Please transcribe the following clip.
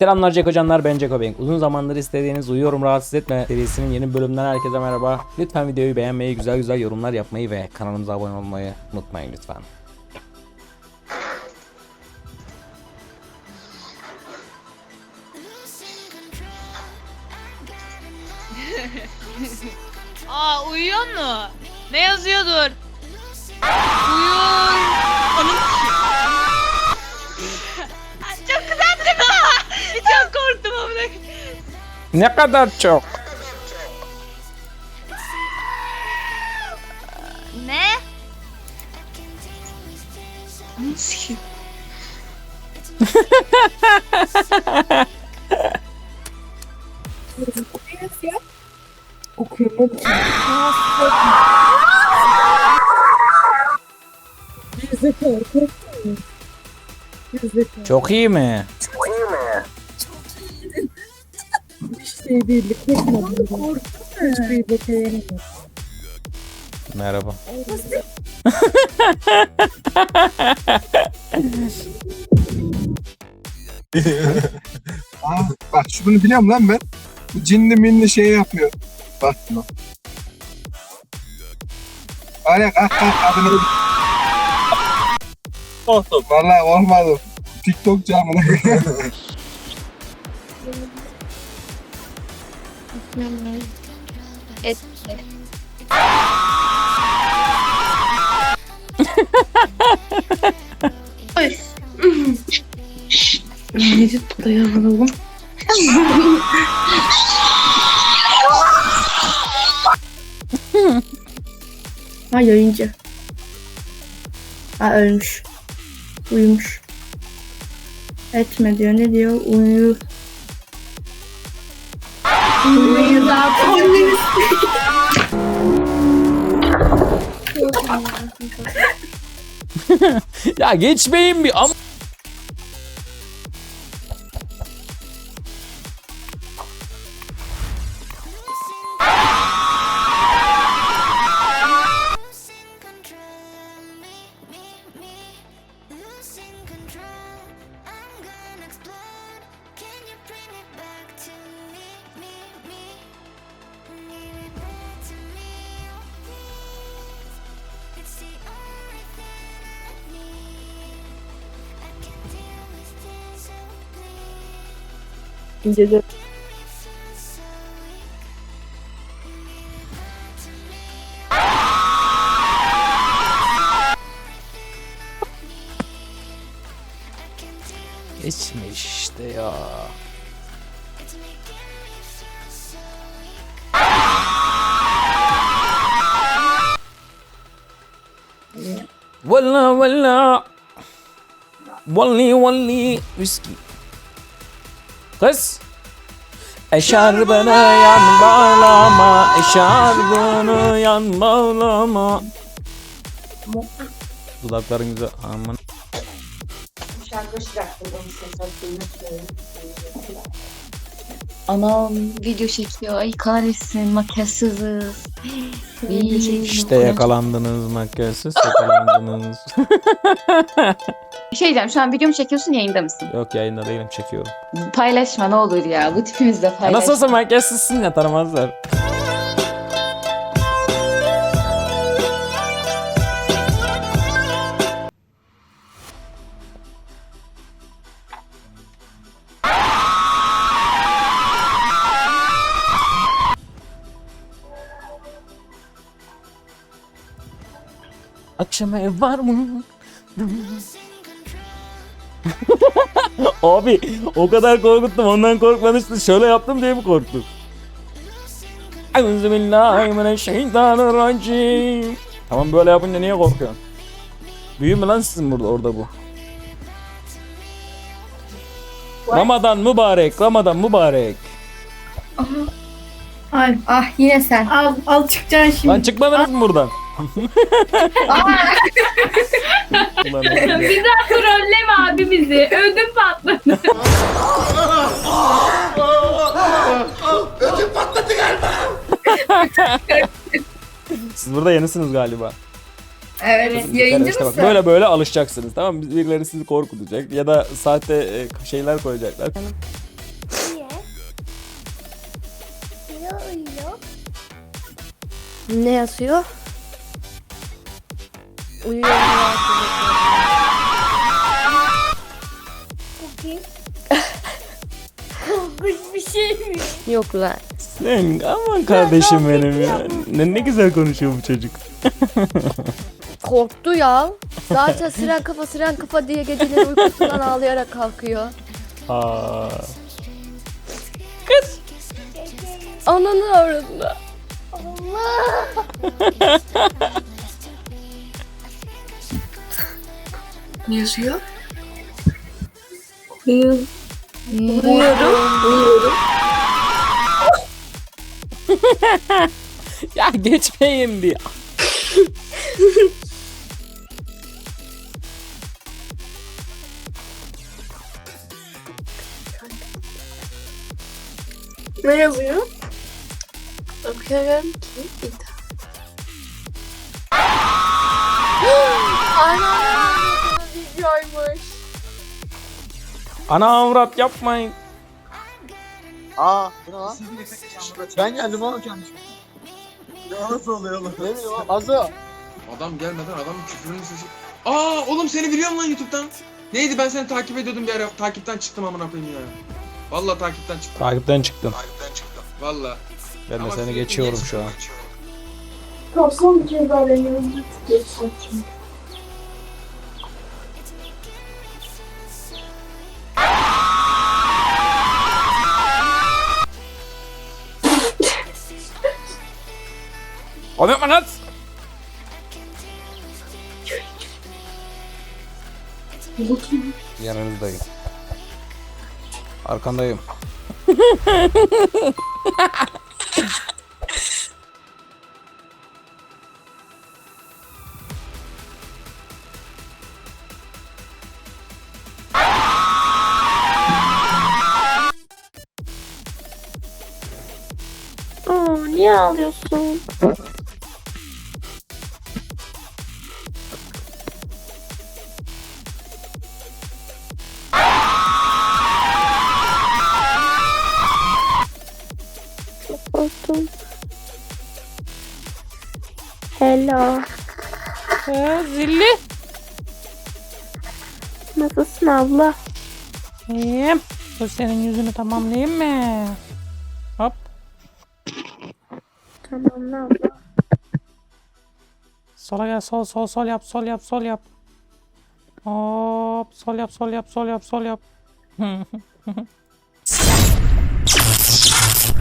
Selamlar Ceko canlar ben Ceko Bank. Uzun zamandır istediğiniz Uyuyorum Rahatsız Etme serisinin yeni bölümünden herkese merhaba. Lütfen videoyu beğenmeyi, güzel güzel yorumlar yapmayı ve kanalımıza abone olmayı unutmayın lütfen. Aa uyuyor mu? Ne yazıyordur? Uyuyor. Onun Çok kızardım ha. Çok korktum amına. Ne kadar çok? Ne? Okuyorum. Gerizekalı. Çok iyi mi? Bir şey değildi korkmadım. Korktum. Hiçbir boka yaramaz. Merhaba. Aa, bak şu bunu biliyorum lan ben. Bu cinli minli şey yapıyor. Bak bunu. Var kalk kalk adını Korktum. Valla korkmadım. TikTok camına. Et. Necip dayanalım. ha yayıncı. Ha ölmüş. Uyumuş. Etme diyor. Ne diyor? Uyu. Uyu zaten. Ya geçmeyin bir am weak. geçme işte ya. Valla valla. Valli valli viski. Kız. Eşarbını yan bağlama, eşarbını yan bağlama. Dudakların güzel. Aman. Anam video çekiyor. Ay kahretsin makyajsızız. İşte yakalandınız makyajsız yakalandınız. Bir şey diyeceğim şu an video mu çekiyorsun yayında mısın? Yok yayında değilim çekiyorum. Paylaşma ne olur ya bu tipimizde paylaşma. Nasıl olsa makyajsızsın ya tanımazlar. Akşam ev var mı? Abi o kadar korkuttum ondan korkmamıştın şöyle yaptım diye mi korktun? Euzubillahimineşşeytanirracim Tamam böyle yapınca niye korkuyorsun? Büyü mü lan sizin burada orada bu? Ramazan mübarek, Ramazan mübarek. Ay, ah yine sen. Al, al çıkacaksın şimdi. Lan çıkmadınız mı buradan? Ulan oğlum ya. Bir trolleme abi. Ödüm patladı. Ödüm patladı galiba. Siz burada yenisiniz galiba. Evet, yayıncı işte mısın? Böyle böyle alışacaksınız tamam mı? Birileri sizi korkutacak ya da sahte e, şeyler koyacaklar. Niye? Niye uyuyor? Ne yazıyor? Uyuyorum Korkunç bir şey mi? Yok lan. Sen aman kardeşim benim ya. Ne, ne güzel konuşuyor bu çocuk. Korktu ya. Zaten siren kafa siren kafa diye geceleri uykusundan ağlayarak kalkıyor. Aa. Ananı avradını. Ne yazıyor? Ya geçmeyin diye. Ne yazıyor? Okuyorum ki bir Ana videoymuş. Ana avrat yapmayın. Aa bu ne lan? ben geldim oğlum kendisi. Ya nasıl oluyor oğlum? Ne bileyim oğlum. Azı. Adam gelmeden adamın küfürünün sesi. Aa oğlum seni biliyorum lan YouTube'dan. Neydi ben seni takip ediyordum bir ara takipten çıktım amına koyayım ya. Vallahi takipten çıktım. Takipten çıktım. Vallahi. Ben de Ama seni geçiyorum şu an. çıkıyorum? Toplam cezalarını geçsin. Abi yapma lan. Yanınızdayım. Arkandayım. Aa, niye ağlıyorsun? Alo. He, zilli. Nasılsın abla? İyiyim. Dur senin yüzünü tamamlayayım mı? Hop. Tamamla abla. Sola gel sol sol sol yap sol yap sol yap. Hop sol yap sol yap sol yap sol yap.